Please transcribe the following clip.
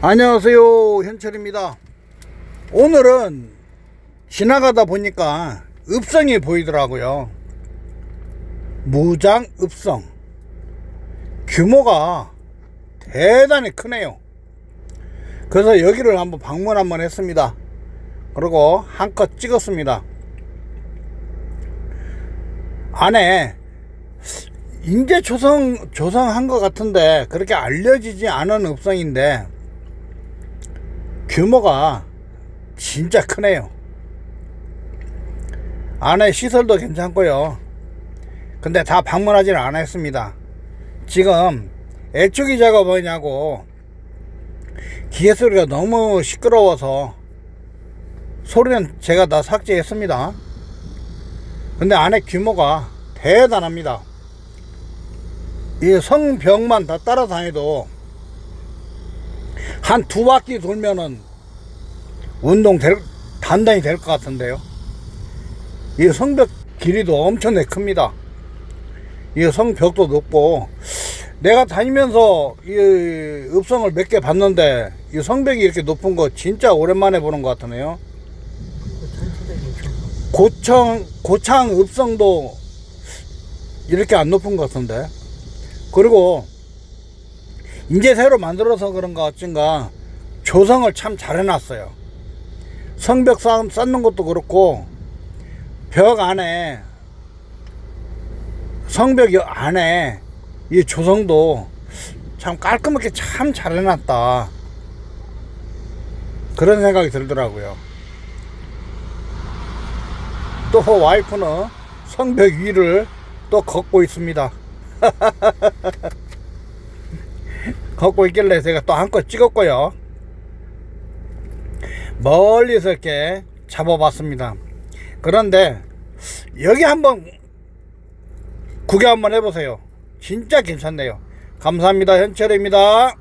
안녕하세요. 현철입니다. 오늘은 지나가다 보니까 읍성이 보이더라고요. 무장 읍성. 규모가 대단히 크네요. 그래서 여기를 한번 방문 한번 했습니다. 그리고 한컷 찍었습니다. 안에 인제 조성 조성한 것 같은데 그렇게 알려지지 않은 읍성인데 규모가 진짜 크네요. 안에 시설도 괜찮고요. 근데 다 방문하지는 않았습니다. 지금 애초기 작업하냐고 기계 소리가 너무 시끄러워서 소리는 제가 다 삭제했습니다. 근데 안에 규모가 대단합니다. 이 성벽만 다 따라다녀도 한 두 바퀴 돌면은 운동 될, 단단히 될 것 같은데요. 이 성벽 길이도 엄청나게 큽니다. 이 성벽도 높고 내가 다니면서 이 읍성을 몇 개 봤는데 이 성벽이 이렇게 높은 거 진짜 오랜만에 보는 것 같으네요. 고청 고창 읍성도 이렇게 안 높은 것 같은데 그리고 이제 새로 만들어서 그런가 어쩐가 조성을 참 잘 해놨어요. 성벽 쌓- 쌓는 것도 그렇고 벽 안에 성벽 여- 안에 이 조성도 참 깔끔하게 참 잘 해놨다. 그런 생각이 들더라고요. 또 와이프는 성벽 위를 또 걷고 있습니다 걷고 있길래 제가 또 한껏 찍었고요. 멀리서 이렇게 잡아봤습니다. 그런데 여기 한번 구경 한번 해보세요. 진짜 괜찮네요. 감사합니다. 현철입니다